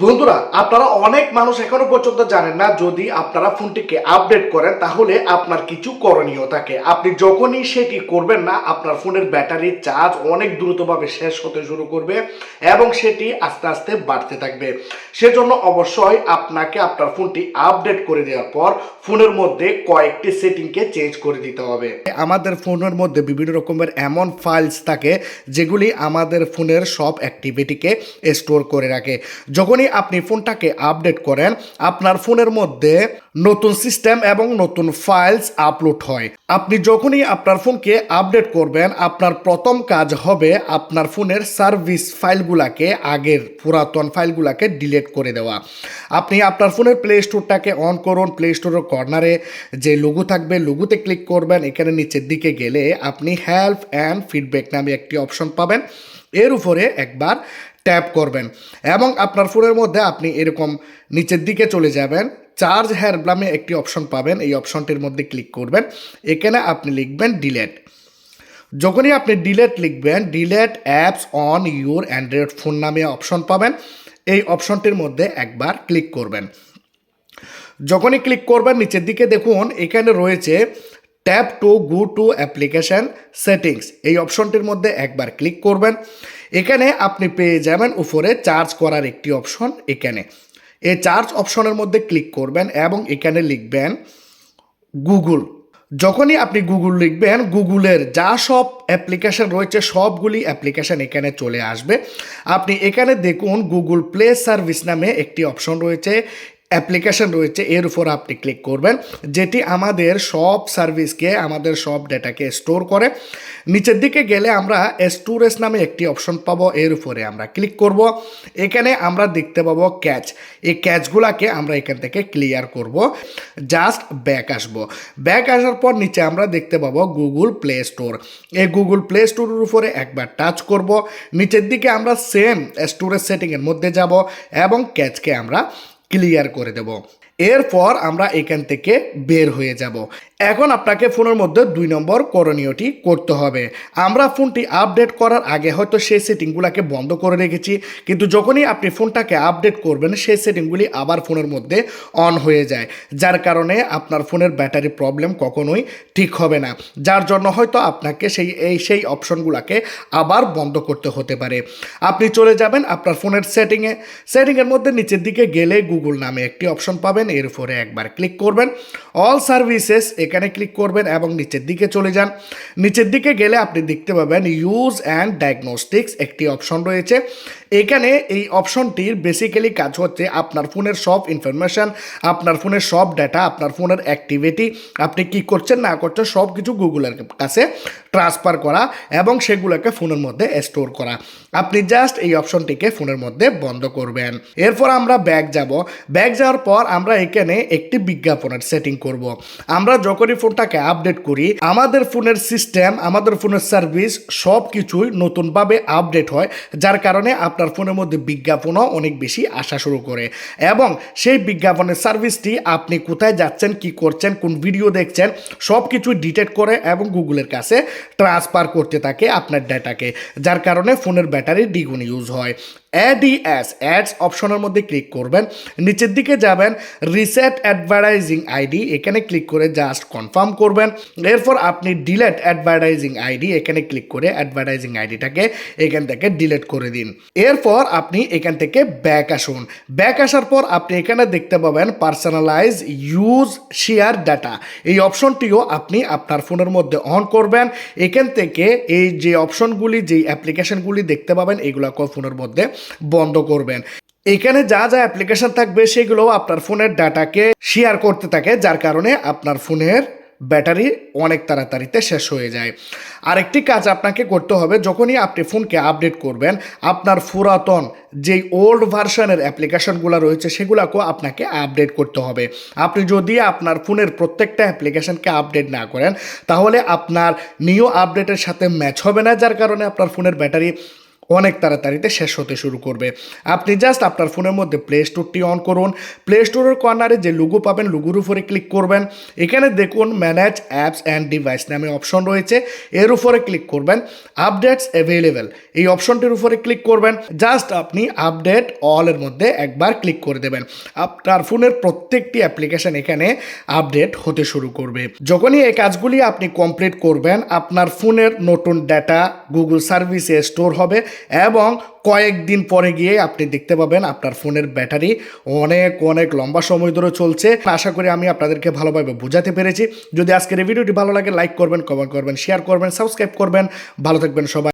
বন্ধুরা, আপনারা অনেক মানুষ এখনও পর্যন্ত জানেন না, যদি আপনারা ফোনটিকে আপডেট করেন, তাহলে আপনার কিছু করণীয় থাকে। আপনি যখনই সেটি করবেন না, আপনার ফোনের ব্যাটারির চার্জ অনেক দ্রুতভাবে শেষ হতে শুরু করবে এবং সেটি আস্তে আস্তে বাড়তে থাকবে। সেজন্য অবশ্যই আপনাকে আপনার ফোনটি আপডেট করে দেওয়ার পর ফোনের মধ্যে কয়েকটি সেটিংকে চেঞ্জ করে দিতে হবে। আমাদের ফোনের মধ্যে বিভিন্ন রকমের এমন ফাইলস থাকে, যেগুলি আমাদের ফোনের সব অ্যাক্টিভিটিকে স্টোর করে রাখে। যখনই আপনি ফোনটাকে আপডেট করেন, আপনার ফোনের মধ্যে নতুন সিস্টেম এবং নতুন ফাইলস আপলোড হয়। আপনি যখনই আপনার ফোনকে আপডেট করবেন, আপনার প্রথম কাজ হবে আপনার ফোনের সার্ভিস ফাইলগুলাকে, আগের পুরাতন ফাইলগুলাকে ডিলিট করে দেওয়া। আপনি আপনার ফোনের প্লে স্টোরটাকে অন করুন প্লে স্টোরের কর্নারে যে লোগো থাকবে লোগোতে ক্লিক করবেন, এখানে নিচের দিকে গেলে আপনি হেল্প অ্যান্ড ফিডব্যাক নামে একটি অপশন পাবেন। এর উপরে একবার ট্যাপ করবেন এবং আপনার ফোনের মধ্যে আপনি এরকম নিচের দিকে চলে যাবেন। চার্জ হেয়ার নামে একটি অপশন পাবেন। এই অপশনটির মধ্যে ক্লিক করবেন। এখানে আপনি লিখবেন ডিলেট। যখনই আপনি ডিলেট লিখবেন, delete apps on your android phone নামে অপশন পাবেন। এই অপশনটির মধ্যে একবার ক্লিক করবেন। যখনই ক্লিক করবেন, নিচের দিকে দেখুন, এখানে রয়েছে tap to go to application settings. এই অপশনটির মধ্যে একবার ক্লিক করবেন। এখানে আপনি পেয়ে যাবেন উপরে চার্জ করার একটি অপশন এখানে। এই চার্জ অপশনের মধ্যে ক্লিক করবেন এবং এখানে লিখবেন গুগল। যখনই আপনি গুগল লিখবেন, গুগলের যা সব অ্যাপ্লিকেশন রয়েছে, সবগুলি অ্যাপ্লিকেশন এখানে চলে আসবে। আপনি এখানে দেখুন, গুগল প্লে সার্ভিস নামে একটি অপশন রয়েছে। অ্যাপ্লিকেশন রয়েছে, এর উপর আপনি ক্লিক করবেন, যেটি আমাদের সব সার্ভিসকে আমাদের সব ডেটাকে স্টোর করে। নিচের দিকে গেলে আমরা স্টোরেজ নামে একটি অপশন পাবো, এর উপরে আমরা ক্লিক করব। এখানে আমরা দেখতে পাবো ক্যাচ এই ক্যাচগুলাকে আমরা এখান থেকে ক্লিয়ার করব। জাস্ট ব্যাক আসব। ব্যাক আসার পর নিচে আমরা দেখতে পাবো গুগল প্লে স্টোর এই গুগল প্লে স্টোরের উপরে একবার টাচ করব। নিচের দিকে আমরা সেম স্টোরেজ সেটিংয়ের মধ্যে যাব এবং ক্যাচকে আমরা ক্লিয়ার করে দেব। এরপর আমরা এখান থেকে বের হয়ে যাব। এখন আপনাকে ফোনের মধ্যে দুই নম্বর করণীয়টি করতে হবে। আমরা ফোনটি আপডেট করার আগে হয়তো সেই সেটিংগুলোকে বন্ধ করে রেখেছি, কিন্তু যখনই আপনি ফোনটাকে আপডেট করবেন, সেই সেটিংগুলি আবার ফোনের মধ্যে অন হয়ে যায়, যার কারণে আপনার ফোনের ব্যাটারি প্রবলেম কখনোই ঠিক হবে না। যার জন্য হয়তো আপনাকে সেই, এই সেই অপশনগুলোকে আবার বন্ধ করতে হতে পারে। আপনি চলে যাবেন আপনার ফোনের সেটিংয়ে। সেটিংয়ের মধ্যে নিচের দিকে গেলে গুগল নামে একটি অপশন পাবেন, এর উপরে একবার ক্লিক করবেন। অল সার্ভিসেস এখানে ক্লিক করবেন এবং নিচের দিকে চলে যান। নিচের দিকে গেলে আপনি দেখতে পাবেন ইউজ অ্যান্ড ডায়াগনোস্টিক্স একটি অপশন রয়েছে। এখানে এই অপশনটির বেসিক্যালি কাজ হচ্ছে আপনার ফোনের সব ইনফরমেশান আপনার ফোনের সব ডাটা আপনার ফোনের অ্যাক্টিভিটি আপনি কি করছেন না করছেন সব কিছু গুগলের কাছে ট্রান্সফার করা এবং সেগুলোকে ফোনের মধ্যে স্টোর করা। আপনি জাস্ট এই অপশনটিকে ফোনের মধ্যে বন্ধ করবেন। এরপর আমরা ব্যাগ যাব। ব্যাগ যাওয়ার পর আমরা এখানে একটি বিজ্ঞাপনের সেটিং করব। আমরা যখনই ফোনটাকে আপডেট করি, আমাদের ফোনের সিস্টেম আমাদের ফোনের সার্ভিস সব কিছুই নতুনভাবে আপডেট হয়, যার কারণে আপনার ফোনের মধ্যে বিজ্ঞাপনও অনেক বেশি আসা শুরু করে। এবং সেই বিজ্ঞাপনের সার্ভিসটি আপনি কোথায় যাচ্ছেন, কি করছেন, কোন ভিডিও দেখছেন সব কিছু ডিটেক্ট করে এবং গুগলের কাছে ট্রান্সফার করতে থাকে আপনার ডেটাকে, যার কারণে ফোনের ব্যাটারি দ্বিগুণ ইউজ হয়। অ্যাডিএস অ্যাডস অপশনের মধ্যে ক্লিক করবেন। নিচের দিকে যাবেন রিসেট অ্যাডভার্টাইজিং আইডি এখানে ক্লিক করে জাস্ট কনফার্ম করবেন। এরপর আপনি ডিলেট অ্যাডভার্টাইজিং আইডি এখানে ক্লিক করে অ্যাডভার্টাইজিং আইডিটাকে এখান থেকে ডিলেট করে দিন। এরপর আপনি এখান থেকে ব্যাক আসুন। ব্যাক আসার পর আপনি এখানে দেখতে পাবেন পার্সোনালাইজ ইউজ শেয়ার ডাটা এই অপশনটিও আপনি আপনার ফোনের মধ্যে অন করবেন। এখান থেকে এই যে অপশনগুলি যে অ্যাপ্লিকেশনগুলি দেখতে পাবেন এগুলোকে ফোনের মধ্যে বন্ধ করবেন। এখানে যা যা অ্যাপ্লিকেশন থাকবে সেগুলো আপনার ফোনের ডাটাকে শেয়ার করতে থাকে, যার কারণে আপনার ফোনের ব্যাটারি অনেক তাড়াতাড়িতে শেষ হয়ে যায়। আরেকটি কাজ আপনাকে করতে হবে, যখনই আপনি ফোনকে আপডেট করবেন, আপনার পুরাতন যেই ওল্ড ভার্সনের অ্যাপ্লিকেশনগুলো রয়েছে সেগুলোকেও আপনাকে আপডেট করতে হবে। আপনি যদি আপনার ফোনের প্রত্যেকটা অ্যাপ্লিকেশনকে আপডেট না করেন, তাহলে আপনার নিউ আপডেটের সাথে ম্যাচ হবে না, যার কারণে আপনার ফোনের ব্যাটারি অনেক তাড়াতাড়িতে শেষ হতে শুরু করবে। আপনি জাস্ট আপনার ফোনের মধ্যে প্লে স্টোরটি অন করুন। প্লে স্টোরের কর্নারে যে লুগো পাবেন লুগোর উপরে ক্লিক করবেন। এখানে দেখুন ম্যানেজ অ্যাপস অ্যান্ড ডিভাইস নামে অপশন রয়েছে। এর উপরে ক্লিক করবেন আপডেটস অ্যাভেলেবেল এই অপশনটির উপরে ক্লিক করবেন। জাস্ট আপনি আপডেট অলের মধ্যে একবার ক্লিক করে দেবেন। আপনার ফোনের প্রত্যেকটি অ্যাপ্লিকেশন এখানে আপডেট হতে শুরু করবে। যখনই এই কাজগুলি আপনি কমপ্লিট করবেন, আপনার ফোনের নতুন ডাটা গুগল সার্ভিসে স্টোর হবে। এবং কয়েকদিন পরে গিয়ে আপনি দেখতে পাবেন আপনার ফোনের ব্যাটারি অনেক অনেক লম্বা সময় ধরে চলছে। আশা করি আমি আপনাদেরকে ভালোভাবে বোঝাতে পেরেছি। যদি আজকের এই ভিডিওটি ভালো লাগে লাইক করবেন কমেন্ট করবেন শেয়ার করবেন সাবস্ক্রাইব করবেন। ভালো থাকবেন সবাই।